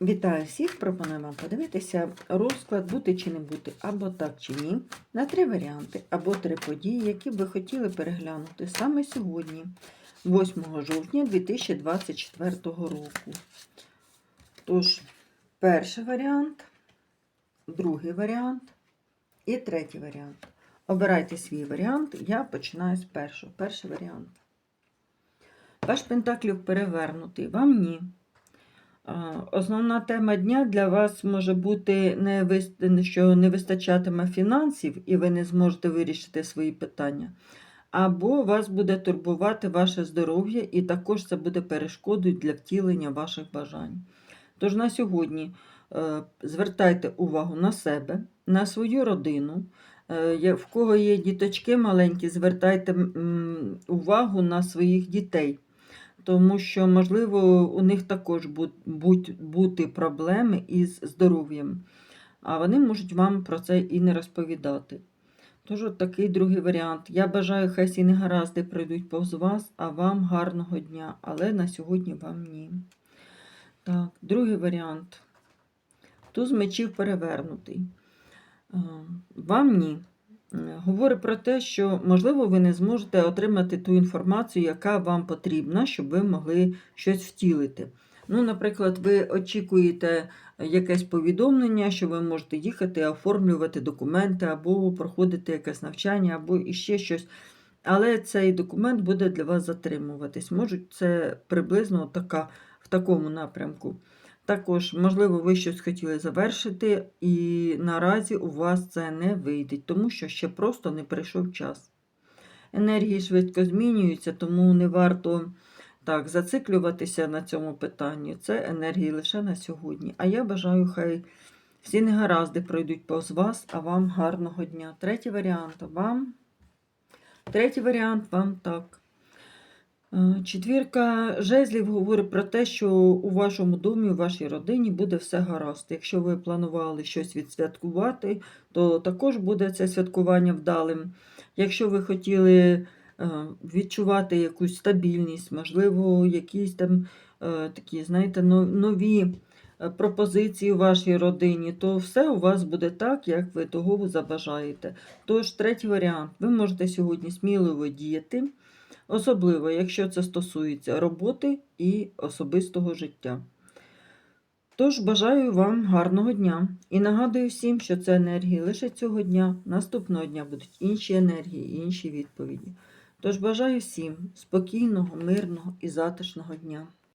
Вітаю всіх! Пропоную вам подивитися розклад бути чи не бути, або так чи ні, на три варіанти, або три події, які ви хотіли переглянути саме сьогодні, 8 жовтня 2024 року. Тож, перший варіант, другий варіант і третій варіант. Обирайте свій варіант, я починаю з першого. Перший варіант. Ваш пентаклів перевернутий, вам ні. Основна тема дня для вас може бути, не що не вистачатиме фінансів і ви не зможете вирішити свої питання. Або вас буде турбувати ваше здоров'я, і також це буде перешкодою для втілення ваших бажань. Тож на сьогодні е, звертайте увагу на себе, на свою родину. Е, В кого є діточки маленькі, звертайте увагу на своїх дітей тому що, можливо, у них також бу- будь- бути проблеми із здоров'ям, а вони можуть вам про це і не розповідати. Тож от такий другий варіант. Я бажаю, хай всі негаразди пройдуть повз вас, а вам гарного дня, але на сьогодні вам ні. Так, другий варіант. Туз мечів перевернутий. Е, Вам ні. Говорить про те, що, можливо, ви не зможете отримати ту інформацію, яка вам потрібна, щоб ви могли щось втілити. Ну, наприклад, ви очікуєте якесь повідомлення, що ви можете їхати, оформлювати документи, або проходити якесь навчання, або іще щось. Але цей документ буде для вас затримуватись. Можуть це приблизно така, в такому напрямку. Також, можливо, ви щось хотіли завершити, і наразі у вас це не вийде, тому що ще просто не прийшов час. Енергії швидко змінюються, тому не варто так зациклюватися на цьому питанні. Це енергії лише на сьогодні. А я бажаю, хай всі негаразди пройдуть повз вас, а вам гарного дня. Третій варіант вам. Третій варіант вам так. Е, Четвірка жезлів говорить про те, що у вашому домі, у вашій родині буде все гаразд. Якщо ви планували щось відсвяткувати, то також буде це святкування вдалим. Якщо ви хотіли е, відчувати якусь стабільність, можливо, якісь там е, такі, знаєте, нові пропозиції у вашій родині, то все у вас буде так, як ви того забажаєте. Тож, третій варіант. Ви можете сьогодні сміливо діяти. Особливо, якщо це стосується роботи і особистого життя. Тож бажаю вам гарного дня і нагадую всім, що це енергії лише цього дня. Наступного дня будуть інші енергії і інші відповіді. Тож бажаю всім спокійного, мирного і затишного дня.